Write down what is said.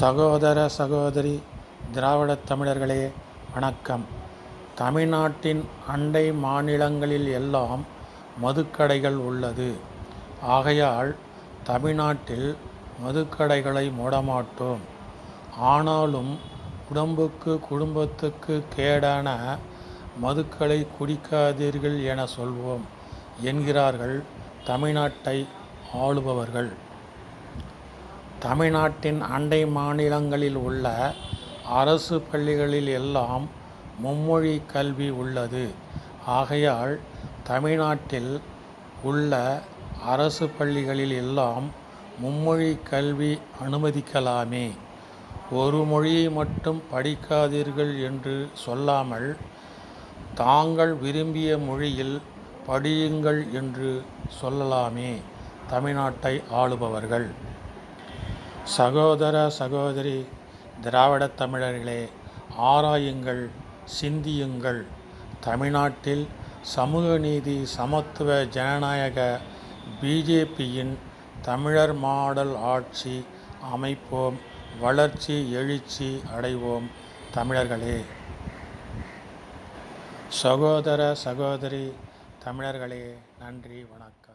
சகோதர சகோதரி திராவிடத் தமிழர்களே வணக்கம். தமிழ்நாட்டின் அண்டை மாநிலங்களில் எல்லாம் மதுக்கடைகள் உள்ளது. ஆகையால் தமிழ்நாட்டில் மதுக்கடைகளை மூடமாட்டோம். ஆனாலும் உடம்புக்கு குடும்பத்துக்கு கேடான மதுக்களை குடிக்காதீர்கள் என சொல்வோம் என்கிறார்கள் தமிழ்நாட்டை ஆளுபவர்கள். தமிழ்நாட்டின் அண்டை மாநிலங்களில் உள்ள அரசு பள்ளிகளில் எல்லாம் மும்மொழி கல்வி உள்ளது. ஆகையால் தமிழ்நாட்டில் உள்ள அரசு பள்ளிகளில் எல்லாம் மும்மொழி கல்வி அனுமதிக்கலாமே. ஒரு மொழியை மட்டும் படிக்காதீர்கள் என்று சொல்லாமல் தாங்கள் விரும்பிய மொழியில் படியுங்கள் என்று சொல்லலாமே தமிழ்நாட்டை ஆளுபவர்கள். சகோதர சகோதரி திராவிடத் தமிழர்களே ஆராயுங்கள் சிந்தியுங்கள். தமிழ்நாட்டில் சமூக நீதி சமத்துவ ஜனநாயக பிஜேபியின் தமிழர் மாடல் ஆட்சி அமைப்போம் வளர்ச்சி எழுச்சி அடைவோம் தமிழர்களே. சகோதர சகோதரி தமிழர்களே நன்றி வணக்கம்.